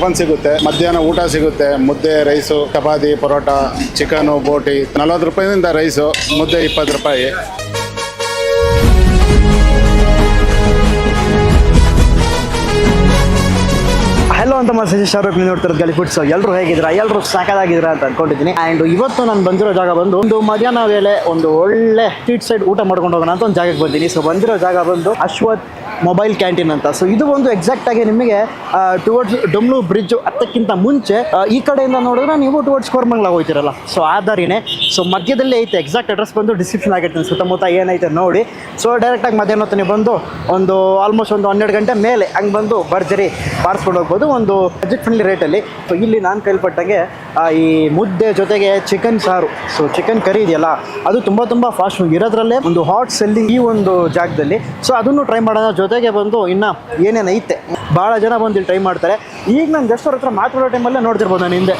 Tiffin ಸಿಗುತ್ತೆ, ಮಧ್ಯಾಹ್ನ ಊಟ ಸಿಗುತ್ತೆ, ಮುದ್ದೆ ರೈಸು ಚಪಾತಿ, ಪರೋಟ ಚಿಕನು ಬೋಟಿ, ನಲ್ವತ್ತು ರೂಪಾಯಿಂದ ರೈಸು ಮುದ್ದೆ ಇಪ್ಪತ್ತು ರೂಪಾಯಿ. ಹಲೋ ಅಂತ ಮಸೇಜ್ ಶಾರುಖ್ ನೀವು ನೋಡ್ತಿರೋದು ಗಲಿ ಫುಡ್ಸ್ ಎಲ್ಲರೂ ಹೇಗಿದ್ರ ಎಲ್ಲರೂ ಸಾಕಾಗಿದ್ರ ಅಂತ ಅನ್ಕೊಂಡಿದ್ದೀನಿ. ಆ್ಯಂಡ್ ಇವತ್ತು ನಾನು ಬಂದಿರೋ ಜಾಗ ಬಂದು ಒಂದು ಮಧ್ಯಾಹ್ನ ವೇಳೆ ಒಂದು ಒಳ್ಳೆ ಸ್ಟ್ರೀಟ್ ಸೈಡ್ ಊಟ ಮಾಡ್ಕೊಂಡು ಹೋಗೋಣ ಅಂತ ಒಂದು ಜಾಗಕ್ಕೆ ಬಂದೀನಿ ಸೊ ಬಂದಿರೋ ಜಾಗ ಬಂದು ಅಶ್ವಥ್ ಮೊಬೈಲ್ ಕ್ಯಾಂಟೀನ್ ಅಂತ. ಸೊ ಇದು ಒಂದು ಎಕ್ಸಾಕ್ಟ್ ಆಗಿ ನಿಮಗೆ ಟುವರ್ಡ್ಸ್ ಡೊಮ್ಲು ಬ್ರಿಡ್ಜ್ ಹತ್ತಕ್ಕಿಂತ ಮುಂಚೆ ಈ ಕಡೆಯಿಂದ ನೋಡಿದ್ರೆ ನೀವು ಟುವರ್ಡ್ಸ್ ಕೋರ್ಮಂಗ್ಲ ಹೋಗ್ತಿರಲ್ಲ. ಸೊ ಆ ದಾರಿನೇ. ಸೊ ಮಧ್ಯದಲ್ಲಿ ಐತೆ ಎಕ್ಸಾಕ್ಟ್ ಅಡ್ರೆಸ್ ಬಂದು ಡಿಸ್ಕ್ರಿಪ್ಷನ್ ಆಗಿರ್ತೀನಿ. ಸುತ್ತಮುತ್ತ ಏನೈತೆ ನೋಡಿ. ಸೊ ಡೈರೆಕ್ಟಾಗಿ ಮಧ್ಯಾಹ್ನ ಹೊತ್ತು ನೀವು ಬಂದು ಒಂದು ಆಲ್ಮೋಸ್ಟ್ ಒಂದು ಹನ್ನೆರಡು ಗಂಟೆ ಮೇಲೆ ಹಂಗೆ ಬಂದು ಭರ್ಜರಿ ಬಾರಿಸ್ಕೊಂಡು ಹೋಗ್ಬೋದು. ಒಂದು ಬಜೆಟ್ ಫ್ರೆಂಡ್ಲಿ ರೇಟಲ್ಲಿ ಸೊ ಇಲ್ಲಿ ನಾನು ಕೈಲ್ಪಟ್ಟಂಗೆ ಈ ಮುದ್ದೆ ಜೊತೆಗೆ ಚಿಕನ್ ಸಾರು. ಸೊ ಚಿಕನ್ ಕರಿ ಇದೆಯಲ್ಲ, ಅದು ತುಂಬ ತುಂಬ ಫಾಸ್ಟ್ ಇರೋದ್ರಲ್ಲೇ ಒಂದು ಹಾಟ್ ಸೆಲ್ಲಿಂಗ್ ಈ ಒಂದು ಜಾಗದಲ್ಲಿ. ಸೊ ಅದನ್ನು ಟ್ರೈ ಮಾಡೋಣ. ಜೊತೆಗೆ ಬಂದು ಇನ್ನ ಏನೇನು ಐತೆ, ಭಾಳ ಜನ ಬಂದು ಇಲ್ಲಿ ಟ್ರೈ ಮಾಡ್ತಾರೆ. ಈಗ ನಾನು ಜಸ್ಟ್ ಅವ್ರ ಹತ್ರ ಮಾತಾಡೋ ಟೈಮಲ್ಲೇ ನೋಡ್ತಿರ್ಬೋದು ನಾನು ಹಿಂದೆ.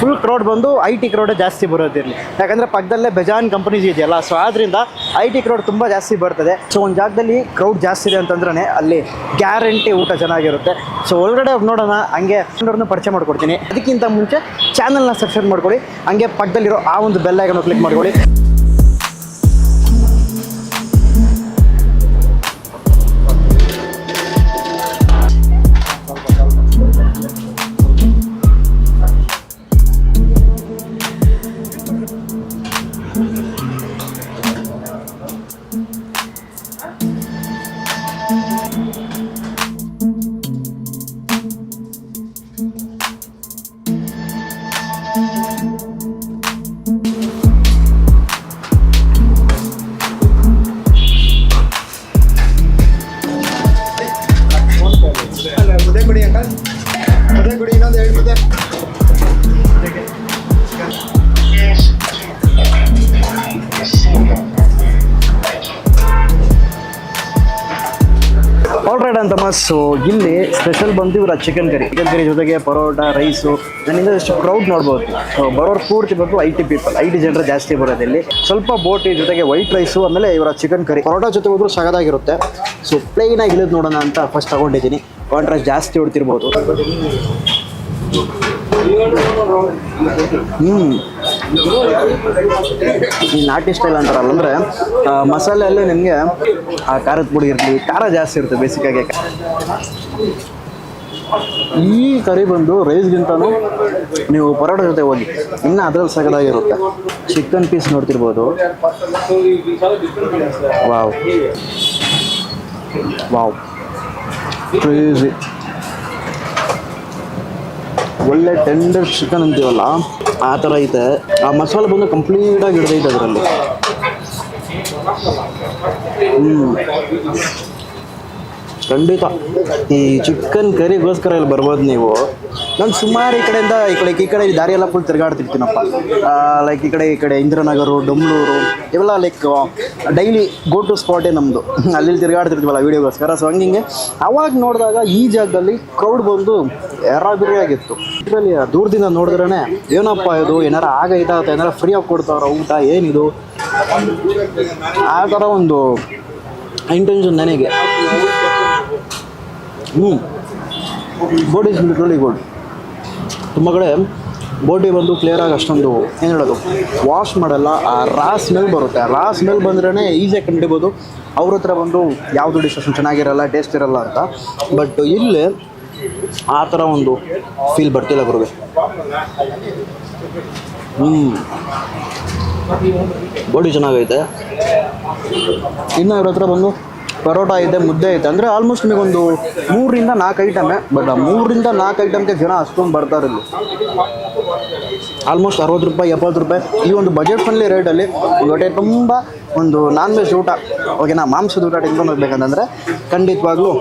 ಫುಲ್ ಕ್ರೌಡ್ ಬಂದು ಐ ಟಿ ಕ್ರೌಡೇ ಜಾಸ್ತಿ ಬರೋದಿರಲಿ ಯಾಕಂದರೆ ಪಕ್ಕದಲ್ಲೇ ಬೆಜಾನ್ ಕಂಪನೀಸ್ ಇದೆಯಲ್ಲ ಸೊ ಆದ್ದರಿಂದ ಐ ಟಿ ಕ್ರೌಡ್ ತುಂಬ ಜಾಸ್ತಿ ಬರ್ತದೆ. ಸೊ ಒಂದು ಜಾಗದಲ್ಲಿ ಕ್ರೌಡ್ ಜಾಸ್ತಿ ಇದೆ ಅಂತಂದ್ರೆ ಅಲ್ಲಿ ಗ್ಯಾರಂಟಿ ಊಟ ಚೆನ್ನಾಗಿರುತ್ತೆ. ಸೊ ಒಳಗಡೆ ನೋಡೋಣ, ಹಂಗೆ ಫ್ರೆಂಡ್ರನ್ನು ಪರಿಚಯ ಮಾಡ್ಕೊಡ್ತೀನಿ. ಅದಕ್ಕಿಂತ ಮುಂಚೆ ಚಾನಲ್ನ ಸಬ್ಸ್ಕ್ರೈಬ್ ಮಾಡ್ಕೊಳ್ಳಿ, ಹಂಗೆ ಪಕ್ಕದಲ್ಲಿರೋ ಆ ಒಂದು ಬೆಲ್ ಐಕನ್ ಕ್ಲಿಕ್ ಮಾಡ್ಕೊಳ್ಳಿ. ಅಂತ ಸೊ ಇಲ್ಲಿ ಸ್ಪೆಷಲ್ ಬಂದು ಇವರ ಚಿಕನ್ ಕರಿ ಚಿಕನ್ ಕರಿ ಜೊತೆಗೆ ಪರೋಟ ರೈಸು ನನ್ನಿಂದ ಎಷ್ಟು ಕ್ರೌಡ್ ನೋಡ್ಬೋದು. ಸೊ ಬರೋರ್ ಪೂರ್ತಿ ಬಂದು I T people I T ಜನರು ಜಾಸ್ತಿ ಬರೋದು ಇಲ್ಲಿ. ಸ್ವಲ್ಪ ಬೋಟಿ ಜೊತೆಗೆ ವೈಟ್ ರೈಸು ಆಮೇಲೆ ಇವರ ಚಿಕನ್ ಕರಿ ಪರೋಟ ಜೊತೆ ಹೋದ್ರು ಸಗದಾಗಿರುತ್ತೆ. ಸೊ ಪ್ಲೇನಾಗಿ ಇಳಿದು ನೋಡೋಣ ಅಂತ ಫಸ್ಟ್ ತಗೊಂಡಿದ್ದೀನಿ. ಕಾಂಟ್ರಾಸ್ಟ್ ಜಾಸ್ತಿ ಹೊಡ್ತಿರ್ಬೋದು. ಹ್ಞೂ ಈ ನಾಟಿ ಸ್ಟೈಲ್ ಅಂತಾರಲ್ಲ ಅಂದರೆ ಮಸಾಲೆಯಲ್ಲೇ ನಿಮಗೆ, ಆ, ಖಾರದ ಪುಡಿ ಇರಲಿ, ಖಾರ ಜಾಸ್ತಿ ಇರುತ್ತೆ ಬೇಸಿಕಾಗಿ ಈ ಕರಿ ಬಂದು ರೈಸ್ಗಿಂತನೂ ನೀವು ಪರೋಟ ಜೊತೆ ಹೋಗಿ, ಇನ್ನೂ ಅದ್ರಲ್ಲಿ ಸಗದಾಗಿರುತ್ತೆ ಚಿಕನ್ ಪೀಸ್ ನೋಡ್ತಿರ್ಬೋದು. ವಾವ್ ವಾವ್ ಕ್ರೇಜಿ ಒಳ್ಳೆ ಟೆಂಡರ್ ಚಿಕನ್ ಅಂತೀವಲ್ಲ ಆ ಥರ ಐತೆ. ಆ ಮಸಾಲೆ ಬಂದು ಕಂಪ್ಲೀಟಾಗಿ ಹಿಡ್ದೈತೆ ಅದರಲ್ಲಿ. ಹ್ಞೂ ಖಂಡಿತ. ಈ ಚಿಕನ್ ಕರಿಗೋಸ್ಕರ ಇಲ್ಲಿ ಬರ್ಬೋದು ನೀವು. ನಾನು ಸುಮಾರು ಈ ಕಡೆಯಿಂದ ಈ ಕಡೆ ಈ ಕಡೆ ದಾರಿ ಎಲ್ಲ ಫುಲ್ ತಿರುಗಾಡ್ತಿರ್ತೀನಪ್ಪ ಲೈಕ್ ಈ ಕಡೆ ಈ ಕಡೆ ಇಂದ್ರನಗರು ಡೊಮ್ಲೂರು ಇವೆಲ್ಲ ಲೈಕ್ ಡೈಲಿ ಗೋ ಟು ಸ್ಪಾಟೇ ನಮ್ಮದು ಅಲ್ಲಿ ತಿರುಗಾಡ್ತಿರ್ತೀವಲ್ಲ ವೀಡಿಯೋಗೋಸ್ಕರ. ಸೊ ಹಂಗಿಂಗೆ ಅವಾಗ ನೋಡಿದಾಗ ಈ ಜಾಗದಲ್ಲಿ ಕ್ರೌಡ್ ಬಂದು ಆಗಿತ್ತು ಇದರಲ್ಲಿ ದೂರದಿಂದ ನೋಡಿದ್ರೇ ಏನಪ್ಪ ಇದು? ಏನಾರ ಆಗೈತಾ ಅಥವಾ ಏನಾರ ಆಗಿ ಕೊಡ್ತಾವ್ರ ಊಟ ಏನಿದು? ಆ ಥರ ಒಂದು ಇಂಟೆನ್ಷನ್ ನನಗೆ. ಹ್ಞೂ. ಬೋಟ್ ಇಸ್ ಲಿಟ್ರಲಿ ಗುಡ್ ತುಂಬ ಕಡೆ ಬೋಟಿ ಬಂದು ಕ್ಲಿಯರಾಗಿ ಅಷ್ಟೊಂದು ಏನು ಹೇಳೋದು? ವಾಶ್ ಮಾಡಲ್ಲ, ಆ ರಾ ಸ್ಮೆಲ್ ಬರುತ್ತೆ. ಆ ರಾ ಸ್ಮೆಲ್ ಬಂದ್ರೇ ಈಸಿಯಾಗಿ ಕಂಡುಹಿಡಿಬೋದು. ಅವ್ರ ಹತ್ರ ಬಂದು ಯಾವುದು ಡಿಸ್ಕಷನ್ ಚೆನ್ನಾಗಿರಲ್ಲ ಟೇಸ್ಟ್ ಇರಲ್ಲ ಅಂತ. ಬಟ್ ಇಲ್ಲಿ ಆ ಥರ ಒಂದು ಫೀಲ್ ಬರ್ತಿಲ್ಲ ಗುರುಗೆ ಹ್ಞೂ ಬೋಡಿ ಚೆನ್ನಾಗೈತೆ. ಇನ್ನು ಅವ್ರ ಹತ್ರ ಬಂದು ಪರೋಟ ಇದೆ, ಮುದ್ದೆ ಐತೆ ಅಂದರೆ ಆಲ್ಮೋಸ್ಟ್ ನಿಮಗೊಂದು ಮೂರರಿಂದ ನಾಲ್ಕು ಐಟಮೇ ಬಟ್ ಆ ಮೂರರಿಂದ ನಾಲ್ಕು ಐಟಮ್ಗೆ ಜನ ಅಷ್ಟೊಂದು ಬರ್ತಾರೆ ಇಲ್ಲಿ. ಆಲ್ಮೋಸ್ಟ್ ಅರವತ್ತು ರೂಪಾಯಿ, ಎಪ್ಪತ್ತು ರೂಪಾಯಿ. ಈ ಒಂದು ಬಜೆಟ್ ಫ್ರೆಂಡ್ಲಿ ರೇಟಲ್ಲಿ ಒಂದು ಹೊಟ್ಟೆ ತುಂಬ ಒಂದು ನಾನ್ ವೆಜ್ ಊಟ ಓಕೆನಾ ಮಾಂಸದ ಊಟ ತಿನ್ಕೊಂಡು ಹೋಗ್ಬೇಕಂತಂದರೆ ಖಂಡಿತವಾಗ್ಲೂ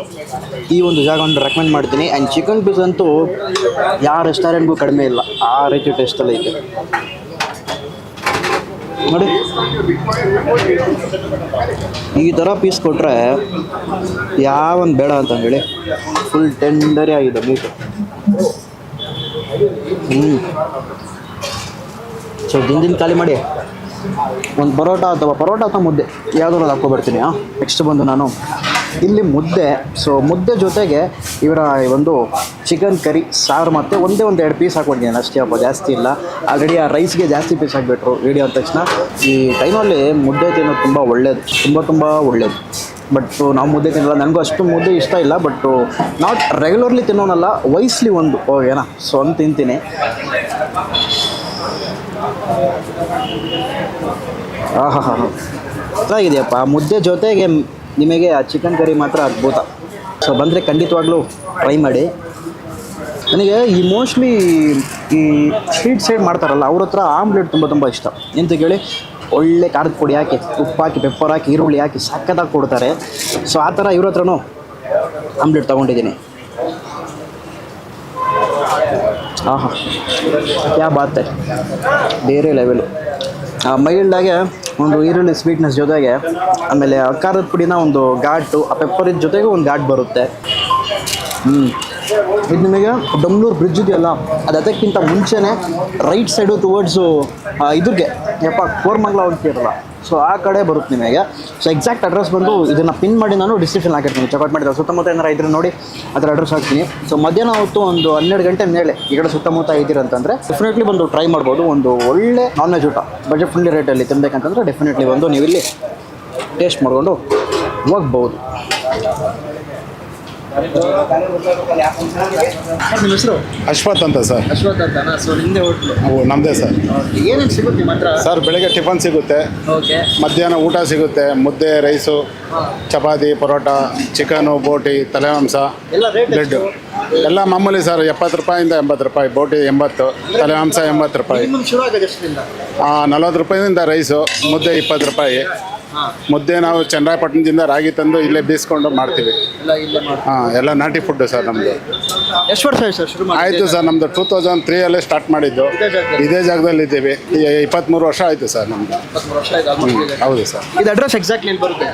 ಈ ಒಂದು ಜಾಗವನ್ನು ರೆಕಮೆಂಡ್ ಮಾಡ್ತೀನಿ. ಆ್ಯಂಡ್ ಚಿಕನ್ ಪೀಸ್ ಅಂತೂ ಯಾವ ರೆಸ್ಟೋರೆಂಟ್ಗೂ ಕಡಿಮೆ ಇಲ್ಲ, ಆ ರೀತಿ ಟೇಸ್ಟಲ್ಲಿ ಐತೆ. ನೋಡಿ. ಈ ಥರ ಪೀಸ್ ಕೊಟ್ಟರೆ ಯಾವೊಂದು ಬೇಡ ಅಂತ ಹೇಳಿ ಫುಲ್ ಟೆಂಡರೇ ಆಗಿದೆ ಮೀಟು ಹ್ಞೂ ಸೊ ದಿನ ಖಾಲಿ ಮಾಡಿ. ಒಂದು ಪರೋಟ ಅಥವಾ ಪರೋಟ ಅಥವಾ ಮುದ್ದೆ. ಯಾವುದಾದ್ರು ಹಾಕ್ಕೊಬರ್ತೀನಿ ಹಾಂ ನೆಕ್ಸ್ಟ್ ಬಂದು ನಾನು. ಇಲ್ಲಿ ಮುದ್ದೆ ಸೊ ಮುದ್ದೆ ಜೊತೆಗೆ ಇವರ ಒಂದು ಚಿಕನ್ ಕರಿ, ಸಾರು ಮತ್ತು ಒಂದೇ ಒಂದು ಎರಡು ಪೀಸ್ ಹಾಕ್ಕೊಂಡಿದ್ದೀನಿ ಅಷ್ಟೇ ಅಪ್ಪ, ಜಾಸ್ತಿ ಇಲ್ಲ. ಆಲ್ರೆಡಿ ಆ ರೈಸ್ಗೆ ಜಾಸ್ತಿ ಪೀಸ್ ಹಾಕ್ಬಿಟ್ರು ವಿಡಿಯೋ ಅಂದ ತಕ್ಷಣ. ಈ ಟೈಮಲ್ಲಿ ಮುದ್ದೆ ತಿನ್ನೋದು ತುಂಬ ಒಳ್ಳೇದು, ತುಂಬ ತುಂಬ ಒಳ್ಳೇದು. ಬಟ್ ನಾವು ಮುದ್ದೆ ತಿನ್ನಲ್ಲ. ನನಗೂ ಅಷ್ಟು ಮುದ್ದೆ ಇಷ್ಟ ಇಲ್ಲ ಬಟ್ಟು ನಾಟ್ ರೆಗ್ಯುಲರ್ಲಿ ತಿನ್ನೋನಲ್ಲ ವಯಸ್ಲಿ ಒಂದು. ಓಕೆನಾ ಸೊ ಅಂತ ತಿಂತೀನಿ. ಆಹಾ ಹಾಂ ಹಾಂ ಚೆನ್ನಾಗಿದೆಯಪ್ಪ. ಮುದ್ದೆ ಜೊತೆಗೆ ನಿಮಗೆ ಆ ಚಿಕನ್ ಕರಿ ಮಾತ್ರ ಅದ್ಭುತ. ಸೊ ಬಂದರೆ ಖಂಡಿತವಾಗ್ಲೂ ಟ್ರೈ ಮಾಡಿ. ನನಗೆ ಈ ಮೋಸ್ಟ್ಲಿ ಈ ಸ್ಟ್ರೀಟ್ ಸೈಡ್ ಮಾಡ್ತಾರಲ್ಲ, ಅವ್ರ ಹತ್ರ ಆಮ್ಲೆಟ್ ತುಂಬ ತುಂಬ ಇಷ್ಟ. ಎಂತ ಕೇಳಿ, ಒಳ್ಳೆ ಖಾರದ ಪುಡಿ ಹಾಕಿ, ಉಪ್ಪು ಹಾಕಿ ಪೆಪ್ಪರ್ ಹಾಕಿ, ಈರುಳ್ಳಿ ಹಾಕಿ ಸಕ್ಕತ್ತಾಗಿ ಕೊಡ್ತಾರೆ. ಸೊ ಆ ಥರ ಇವ್ರ ಹತ್ರನೂ ಆಮ್ಲೆಟ್ ತೊಗೊಂಡಿದ್ದೀನಿ. ಆಹಾ, ಯಾ ಬಾತ್ ಹೈ. ಬೇರೆ ಲೆವೆಲು ಮೈಲ್ಡಾಗೆ ಒಂದು ಈರುಳ್ಳಿ ಸ್ವೀಟ್ನೆಸ್ ಜೊತೆಗೆ, ಆಮೇಲೆ ಖಾರದ ಪುಡಿನ ಒಂದು ಘಾಟು, ಆ ಪೆಪ್ಪರಿದ ಜೊತೆಗೆ ಒಂದು ಘಾಟ್ ಬರುತ್ತೆ. ಹ್ಞೂ ಇದು ನಿಮಗೆ ಡಮ್ಲೂರು ಬ್ರಿಡ್ಜ್ ಇದೆಯಲ್ಲ, ಅದು ಅದಕ್ಕಿಂತ ಮುಂಚೆನೇ ರೈಟ್ ಸೈಡು ಟುವರ್ಡ್ಸು ಇದ್ರಿಗೆ, ಯಪ್ಪ, ಕೋರ್ಮಂಗ್ಲ ಅಂತಿರಲ್ಲ ಸೊ ಆ ಕಡೆ ಬರುತ್ತೆ ನಿಮಗೆ. ಸೊ ಎಕ್ಸಾಕ್ಟ್ ಅಡ್ರೆಸ್ ಬಂದು ಇದನ್ನು ಪಿನ್ ಮಾಡಿ ನಾನು ಡಿಸ್ಕ್ರಿಪ್ಷನ್ ಹಾಕಿರ್ತೀನಿ. ಚೆಕ್ಔಟ್ ಮಾಡಿದ್ರೆ ಸುತ್ತಮುತ್ತ ಏನಾರ ಇದ್ರೆ ನೋಡಿ, ಅದರ ಅಡ್ರೆಸ್ ಹಾಕ್ತೀನಿ. ಸೊ ಮಧ್ಯಾಹ್ನ ಹೊತ್ತು ಒಂದು ಹನ್ನೆರಡು ಗಂಟೆ ಮೇಲೆ ಈ ಕಡೆ ಸುತ್ತಮುತ್ತ ಇದ್ದೀರಂತಂದರೆ ಡೆಫಿನೆಟ್ಲಿ ಬಂದು ಟ್ರೈ ಮಾಡ್ಬೋದು. ಒಂದು ಒಳ್ಳೆ ನಾನ್ ವೆಜ್ ಊಟ ಬಜೆಟ್ ಫ್ರೆಂಡ್ಲಿ ರೇಟಲ್ಲಿ ತಿನ್ಬೇಕಂತಂದರೆ ಡೆಫಿನೆಟ್ಲಿ ಬಂದು ನೀವು ಇಲ್ಲಿ ಟೇಸ್ಟ್ ಮಾಡಿಕೊಂಡು ಹೋಗ್ಬೋದು. ನಿಮ್ಮ ಹೆಸರು? ಅಶ್ವಥ್ ಅಂತ ಸರ್. ಅಶ್ವಥ್ ಅಂತನಾ? ಸೊ ನಿಮ್ಮದೇ ಹೋಟ್ಲು ಅವು ನಮ್ಮದೇ ಸರ್. ಏನೇನು ಸಿಗುತ್ತೆ ನಿಮ್ಮ ಹತ್ರ? ಸರ್ ಬೆಳಗ್ಗೆ ಟಿಫನ್ ಸಿಗುತ್ತೆ. ಓಕೆ ಮಧ್ಯಾಹ್ನ ಊಟ ಸಿಗುತ್ತೆ. ಮುದ್ದೆ ರೈಸು ಚಪಾತಿ ಪರೋಟ ಚಿಕನು ಬೋಟಿ ತಲೆಮಾಂಸ ಎಲ್ಲ ರೇಟ್ ಬ್ಲೆಡ್ ಎಲ್ಲ ಮಾಮೂಲಿ ಸರ್ ಎಪ್ಪತ್ತು ರೂಪಾಯಿಂದ ಎಂಬತ್ತು ರೂಪಾಯಿ ಬೋಟಿ ಎಂಬತ್ತು ತಲೆಮಾಂಸ ಎಂಬತ್ತು ರೂಪಾಯಿ. ನಲವತ್ತು ಶುರು ಆಗೋದು ಎಷ್ಟರಿಂದ? ನಲ್ವತ್ತು ರೂಪಾಯಿಂದ ರೈಸು ಮುದ್ದೆ ಇಪ್ಪತ್ತು ರೂಪಾಯಿ. ಮುದ್ದೆ ನಾವು ಚನ್ನರಾಯಪಟ್ಟಣದಿಂದ ರಾಗಿ ತಂದು ಇಲ್ಲೇ ಬೀಸ್ಕೊಂಡು ಮಾಡ್ತೀವಿ. ಹಾಂ ಎಲ್ಲ ನಾಟಿ ಫುಡ್ಡು ಸರ್ ನಮ್ಮದು ಎಷ್ಟು ವರ್ಷ ಆಯ್ತು ಸರ್ ಶುರು ಮಾಡಿ ಆಯಿತು ಸರ್ ನಮ್ದು ಟೂ ತೌಸಂಡ್ ತ್ರೀಯಲ್ಲೇ ಸ್ಟಾರ್ಟ್ ಮಾಡಿದ್ದು. ಇದೇ ಜಾಗದಲ್ಲಿ? ಇದೇ ಜಾಗದಲ್ಲಿ ಇದ್ದೀವಿ. ಇಪ್ಪತ್ತ್ಮೂರು ವರ್ಷ ಆಯಿತು ಸರ್ ನಮ್ದು. ಇಪ್ಪತ್ಮೂರು ವರ್ಷ ಆಯ್ತು almost ಇದೆ. ಹೌದು ಸರ್. ಇದು ಅಡ್ರೆಸ್ ಎಕ್ಸಾಕ್ಟ್ಲಿ ಎಲ್ಲಿ ಬರುತ್ತೆ?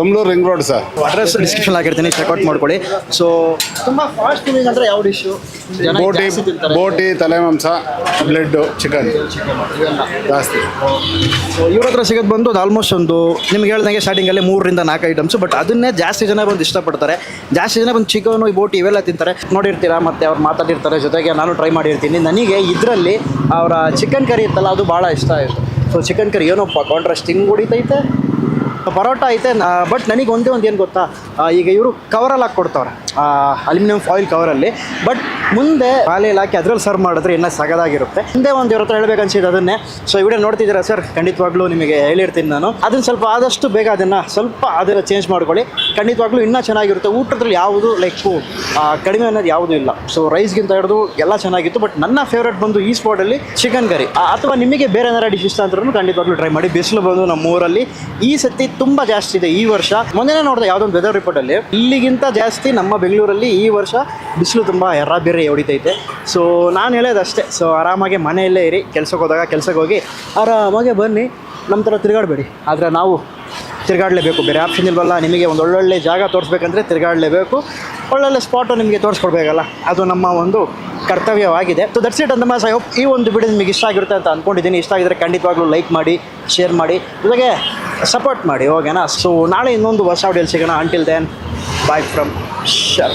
Domlur ring road sir. Address description ಹಾಕಿರ್ತೀನಿ ಚೆಕ್ಔಟ್ ಮಾಡ್ಕೊಳ್ಳಿ. ಸೊ ತುಂಬಾ ಫಾಸ್ಟ್ ಮೂವಿಂಗ್ ಅಂದರೆ ಯಾವ ಡಿಶ್ ಬೋಟಿ ಬೋಟಿ ತಲೆಮಾಂಸ ಬ್ಲೆಡ್ಡು ಚಿಕನ್ ಜಾಸ್ತಿ. ಸೊ ಇವ್ರ ಹತ್ರ ಸಿಗೋದು ಬಂದು ಅದು ಆಲ್ಮೋಸ್ಟ್ ಒಂದು ನಿಮ್ಗೆ ಹೇಳ್ದಂಗೆ ಸ್ಟಾರ್ಟಿಂಗಲ್ಲಿ ಮೂರರಿಂದ ನಾಲ್ಕು ಐಟಮ್ಸ್ ಬಟ್ ಅದನ್ನೇ ಜಾಸ್ತಿ ಜನ ಬಂದು ಇಷ್ಟಪಡ್ತಾರೆ. ಜಾಸ್ತಿ ಜನ ಬಂದು ಚಿಕನ್ ಈ ಬೋಟಿ ಇವೆಲ್ಲ ತಿಂತಾರೆ. ನೋಡಿರ್ತೀರಾ ಮತ್ತು ಅವ್ರು ಮಾತಾಡಿರ್ತಾರೆ. ಜೊತೆಗೆ ನಾನು ಟ್ರೈ ಮಾಡಿರ್ತೀನಿ. ನನಗೆ ಇದರಲ್ಲಿ ಅವರ ಚಿಕನ್ ಕರಿ ಇತ್ತಲ್ಲ, ಅದು ಭಾಳ ಇಷ್ಟ ಆಯಿತು. ಸೊ ಚಿಕನ್ ಕರಿ ಏನೋಪ್ಪ ಕಾಂಟ್ರಾಸ್ಟ್ ಹಿಂಗೆ ಹೊಡಿತೈತೆ. ಪರೋಟ ಐತೆ ಬಟ್ ನನಗೆ ಒಂದೇ ಒಂದು ಏನು ಗೊತ್ತಾ? ಈಗ ಇವರು ಕವರಲ್ಲಿ ಹಾಕಿ ಕೊಡ್ತಾವ್ರೆ. ಅಲ್ಯೂಮಿನಿಯಂ ಫಾಯಿಲ್ ಕವರಲ್ಲಿ ಬಟ್ ಮುಂದೆ ಬಾಲೆಯಲ್ಲಿ ಇಲಾಖೆ ಅದ್ರಲ್ಲಿ ಸರ್ವ್ ಮಾಡಿದ್ರೆ ಇನ್ನೂ ಸಗದಾಗಿರುತ್ತೆ. ಮುಂದೆ ಒಂದು ಇವ್ರ ಹತ್ರ ಹೇಳ್ಬೇಕು ಅನ್ಸಿದ್ದು ಅದನ್ನೇ. ಸೊ ವಿಡಿಯೋ ನೋಡ್ತಿದ್ದೀರಾ ಸರ್ ಖಂಡಿತವಾಗ್ಲೂ ನಿಮಗೆ ಹೇಳಿರ್ತೀನಿ ನಾನು. ಅದನ್ನು ಸ್ವಲ್ಪ ಆದಷ್ಟು ಬೇಗ ಅದನ್ನು ಸ್ವಲ್ಪ ಅದನ್ನು ಚೇಂಜ್ ಮಾಡ್ಕೊಳ್ಳಿ. ಖಂಡಿತವಾಗ್ಲೂ ಇನ್ನೂ ಚೆನ್ನಾಗಿರುತ್ತೆ. ಊಟದಲ್ಲಿ ಯಾವುದು ಲೈಕ್ ಕಡಿಮೆ ಅನ್ನೋದು ಯಾವುದೂ ಇಲ್ಲ. ಸೊ ರೈಸ್ಗಿಂತ ಹಿಡಿದು ಎಲ್ಲ ಚೆನ್ನಾಗಿತ್ತು. ಬಟ್ ನನ್ನ ಫೇವ್ರೇಟ್ ಬಂದು ಈ ಸ್ಪಾಟಲ್ಲಿ ಚಿಕನ್ ಕರಿ ಅಥವಾ ನಿಮಗೆ ಬೇರೆ ಏನಾರ ಡಿಶ್ ಇಷ್ಟ ಅಂತ ಖಂಡಿತವಾಗ್ಲೂ ಟ್ರೈ ಮಾಡಿ. ಬಿಸಿಲು ಬಂದು ನಮ್ಮ ಊರಲ್ಲಿ ಈ ಸತಿ ತುಂಬ ಜಾಸ್ತಿ ಇದೆ ಈ ವರ್ಷ. ಮೊನ್ನೆ ನೋಡಿದೆ ಯಾವ್ದೊಂದು ವೆದರ್ ರಿಪೋರ್ಟ್ ಅಲ್ಲಿ. ಇಲ್ಲಿಗಿಂತ ಜಾಸ್ತಿ ನಮ್ಮ ಬೆಂಗಳೂರಲ್ಲಿ ಈ ವರ್ಷ ಬಿಸಿಲು ತುಂಬಾ ಎರ್ರ ಬೇರೆ ಹೊಡಿತೈತೆ. ಸೊ ನಾನು ಹೇಳೋದು ಅಷ್ಟೇ. ಸೊ ಆರಾಮಾಗಿ ಮನೆಯಲ್ಲೇ ಇರಿ. ಕೆಲ್ಸಕ್ಕೆ ಹೋದಾಗ ಕೆಲ್ಸಕ್ಕೆ ಹೋಗಿ ಆರಾಮಾಗೆ ಬನ್ನಿ. ನಮ್ಮ ಥರ ತಿರುಗಾಡಬೇಡಿ. ಆದರೆ ನಾವು ತಿರುಗಾಡಲೇಬೇಕು. ಬೇರೆ ಆಪ್ಷನ್ ಇಲ್ವಲ್ಲ? ನಿಮಗೆ ಒಂದು ಒಳ್ಳೊಳ್ಳೆ ಜಾಗ ತೋರಿಸ್ಬೇಕಂದ್ರೆ ತಿರುಗಾಡಲೇಬೇಕು. ಒಳ್ಳೊಳ್ಳೆ ಸ್ಪಾಟು ನಿಮಗೆ ತೋರಿಸ್ಕೊಡ್ಬೇಕಲ್ಲ? ಅದು ನಮ್ಮ ಒಂದು ಕರ್ತವ್ಯವಾಗಿದೆ. ಸೊ ದಟ್ಸ್ ಇಟ್ ಅಂದ ಮಾಸ್ ಐ ಹೋಪ್ ಈ ಒಂದು ವಿಡಿಯೋ ನಿಮಗೆ ಇಷ್ಟ ಆಗಿರುತ್ತೆ ಅಂತ ಅಂದ್ಕೊಂಡಿದ್ದೀನಿ ಇಷ್ಟ ಆಗಿದ್ರೆ ಖಂಡಿತವಾಗ್ಲೂ ಲೈಕ್ ಮಾಡಿ ಶೇರ್ ಮಾಡಿ. ಜೊತೆಗೆ ಸಪೋರ್ಟ್ ಮಾಡಿ ಓಕೆನಾ ಸೊ ನಾಳೆ ಇನ್ನೊಂದು ಹೊಸ ವಿಡಿಯೋಲಿ ಸಿಗೋಣ. Until then bye from ಶರ್